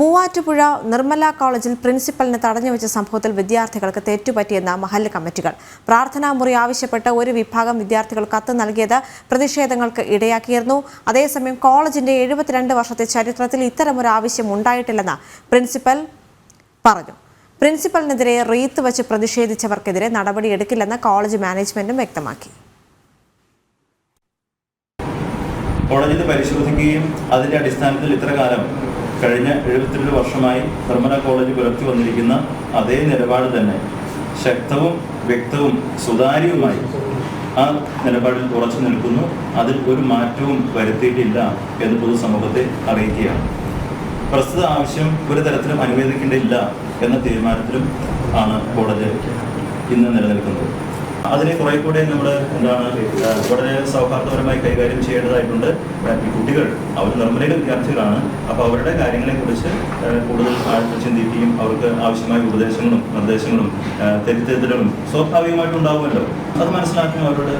മൂവാറ്റുപുഴ നിർമ്മല കോളേജിൽ പ്രിൻസിപ്പലിനെ തടഞ്ഞു വെച്ച സംഭവത്തിൽ വിദ്യാർത്ഥികൾക്ക് തെറ്റുപറ്റിയെന്ന മഹല്ല് കമ്മിറ്റികൾ. പ്രാർത്ഥനാ മുറി ആവശ്യപ്പെട്ട് ഒരു വിഭാഗം വിദ്യാർത്ഥികൾ കത്ത് നൽകിയത് പ്രതിഷേധങ്ങൾക്ക് ഇടയാക്കിയിരുന്നു. അതേസമയം കോളേജിന്റെ എഴുപത്തിരണ്ട് വർഷത്തെ ചരിത്രത്തിൽ ഇത്തരമൊരു ആവശ്യം ഉണ്ടായിട്ടില്ലെന്ന് പ്രിൻസിപ്പൽ പറഞ്ഞു. പ്രിൻസിപ്പലിനെതിരെ റീത്ത് വച്ച് പ്രതിഷേധിച്ചവർക്കെതിരെ നടപടിയെടുക്കില്ലെന്ന് കോളേജ് മാനേജ്മെന്റും വ്യക്തമാക്കി. കോളേജിൽ പരിശോധിക്കുകയും അതിന്റെ അടിസ്ഥാനത്തിൽ ഇത്ര കാലം കഴിഞ്ഞ എഴുപത്തിരണ്ട് വർഷമായി ധർമ്മന കോളേജ് പുലർത്തി വന്നിരിക്കുന്ന അതേ നിലപാട് തന്നെ. ശക്തവും വ്യക്തവും സുതാര്യവുമായി ആ നിലപാടിൽ ഉറച്ചു നിൽക്കുന്നു. അതിൽ ഒരു മാറ്റവും വരുത്തിയിട്ടില്ല എന്ന് പൊതുസമൂഹത്തെ അറിയിക്കുകയാണ്. പ്രസ്തുത ആവശ്യം ഒരു തരത്തിലും അനുവദിക്കേണ്ടില്ല എന്ന തീരുമാനത്തിലും ആണ് കോളേജ് ഇന്ന് നിലനിൽക്കുന്നത്. അതിനെ കുറെ കൂടെ നമ്മൾ എന്താണ് വളരെ സൗഹാർദ്ദപരമായി കൈകാര്യം ചെയ്യേണ്ടതായിട്ടുണ്ട്. ഈ കുട്ടികൾ അവർ നിർമ്മലയുടെ വിദ്യാർത്ഥികളാണ്. അപ്പോൾ അവരുടെ കാര്യങ്ങളെ കുറിച്ച് കൂടുതൽ ആഴത്തിൽ ചിന്തിക്കുകയും അവർക്ക് ആവശ്യമായ ഉപദേശങ്ങളും നിർദ്ദേശങ്ങളും തെറ്റിദ്ധരിതലും സ്വാഭാവികമായിട്ടുണ്ടാവുമല്ലോ അത് മനസ്സിലാക്കി അവരോട്